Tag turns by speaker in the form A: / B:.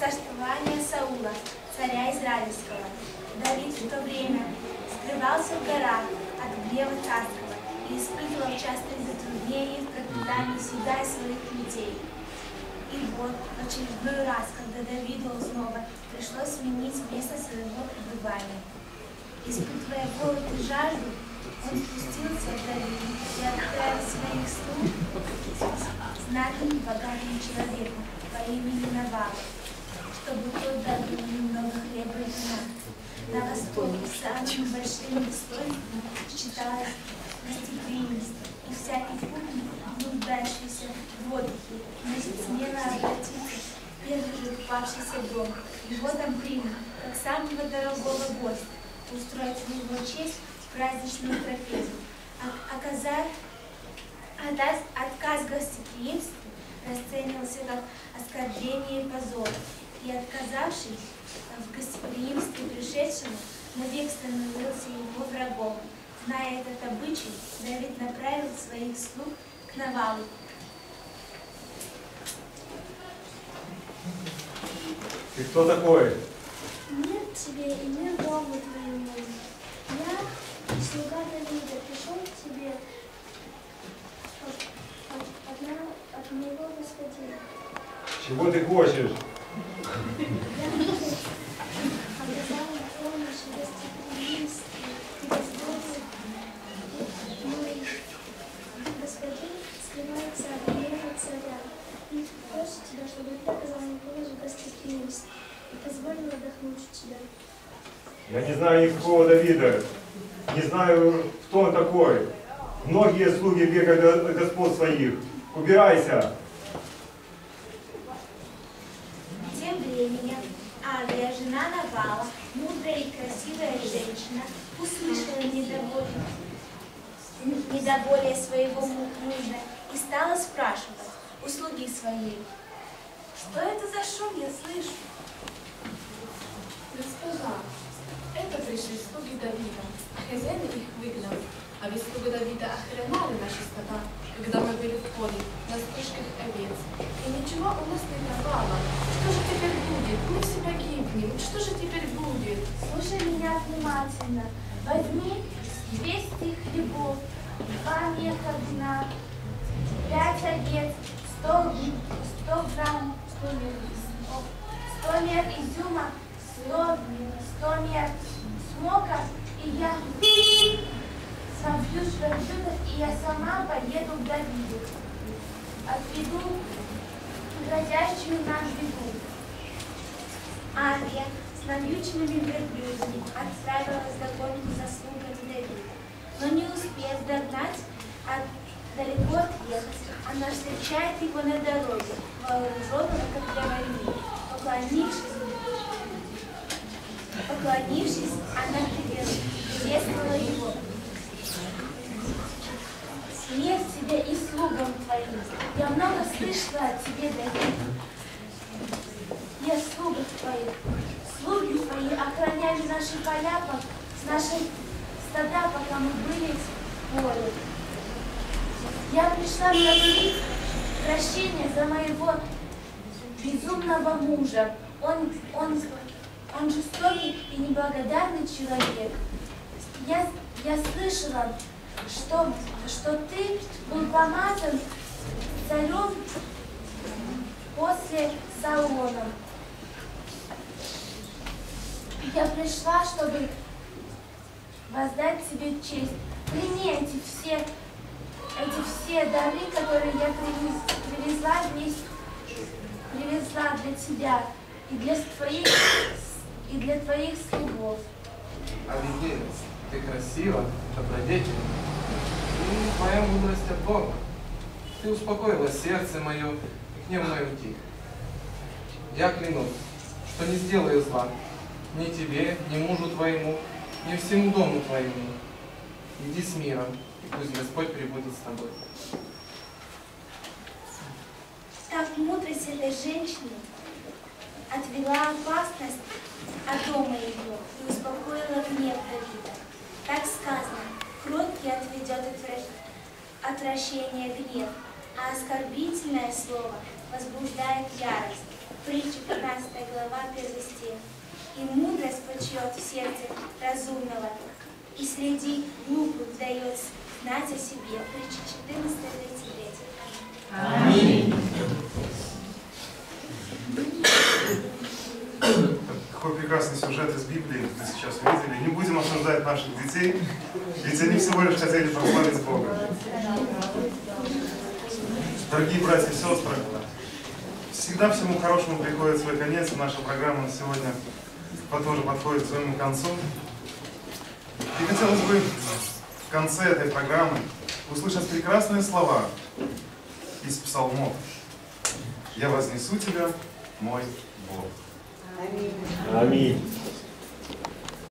A: царствования Саула, царя Израильского. Давид в то время скрывался в горах от гнева царского и испытывал частые затруднения в пропитании себя и своих людей. И вот в очередной раз, когда Давиду снова пришлось сменить место своего пребывания. Испытывая голод и жажду, он спустился в долину и отправил своих слуг знатным богатым человеком по имени Навал, чтобы тот дал немного хлеба и вина. На востоке самым большим достоинством считалось гостеприимность, и всякий путник, нуждающийся в отдыхе, может смело обратиться в первый же попавшийся дом. Его там примут, как самого дорогого гостя, устроить в его честь праздничную трапезу. Оказать Отаз- Отказ гостеприимства расценивался как оскорбление и позор, и отказавшись в гостеприимстве пришедшему, навек становился его врагом. Зная этот обычай, Давид направил своих слуг к Навалу.
B: Ты кто такой?
C: Мир тебе и мир дому твоему. Я, слуга Давида, пришел к тебе от, от, одна- от моего господина.
B: Чего ты хочешь?
C: Я
B: не знаю никакого Давида. Не знаю, кто он такой. Многие слуги бегают от господ своих. Убирайся.
A: Временем Авия, жена Навала, мудрая и красивая женщина, услышала недоволие, недоволие своего му- мужа и стала спрашивать у слуги своей, что это за шум я слышу?
D: Госпожа, это пришли слуги Давида. Хозяин их выгнал. А ведь слуги Давида охраняли наши стада, когда мы были в поле на стрижках овец. И ничего у нас не давало. Что же теперь будет? Мы все погибнем. Что же теперь будет?
A: Слушай меня внимательно. Возьми 200 хлебов, два меха вина, 5 овец, 100, г- 100 грамм, 100 мер, 100 мер изюма, 100, 100 мер смока, и я собью верблюдов, и я сама поеду к Давиду. Отведу грозящую нам беду. Англия с навьюченными верблюдами отправилась в догонку за слугами Давида. Но не успев догнать, а далеко отъехать, она встречает его на дороге, вооруженного, как для войны. Поклонившись, поклонившись, она привет- приветствовала его. Смерть тебе и слугам твоим. Я много слышала о тебе, Давид. Я слугах твоих. Слуги твои охраняли наши поля, по- наши стада, пока мы были в поле. Я пришла просить прощения за моего безумного мужа. Он, он, он жестокий и неблагодарный человек. Я, я слышала, что, что ты был помазан царем после Саулона. Я пришла, чтобы воздать тебе честь. Прими эти все, эти все дары, которые я привез- привезла вместе, привезла для тебя и для твоих, и для твоих слугов.
E: Авигейл, ты красива, добродетельна. И твоя мудрость от Бога. Ты успокоила сердце мое, и гнев мой утих. Я клянусь, что не сделаю зла ни тебе, ни мужу твоему, ни всему дому твоему. Иди с миром, и пусть Господь пребудет с тобой.
A: Так мудрость этой женщины отвела опасность от дома ее и успокоила гнев Давида. Так сказано, кроткий отведет отвра- отвращение гнев, а оскорбительное слово возбуждает ярость. Притча 15 глава 1 стих. И мудрость почет в сердце разумного, и среди глупых дает знать о себе. Притча 14 33.
F: Какой прекрасный сюжет из Библии мы сейчас увидели. Не будем осуждать наших детей, ведь они всего лишь хотели прославить Бога. Дорогие братья и сестры, всегда всему хорошему приходит свой конец, и наша программа сегодня тоже подходит к своему концу. И хотелось бы в конце этой программы услышать прекрасные слова из псалмов. «Я вознесу тебя, мой Бог».
B: Аминь.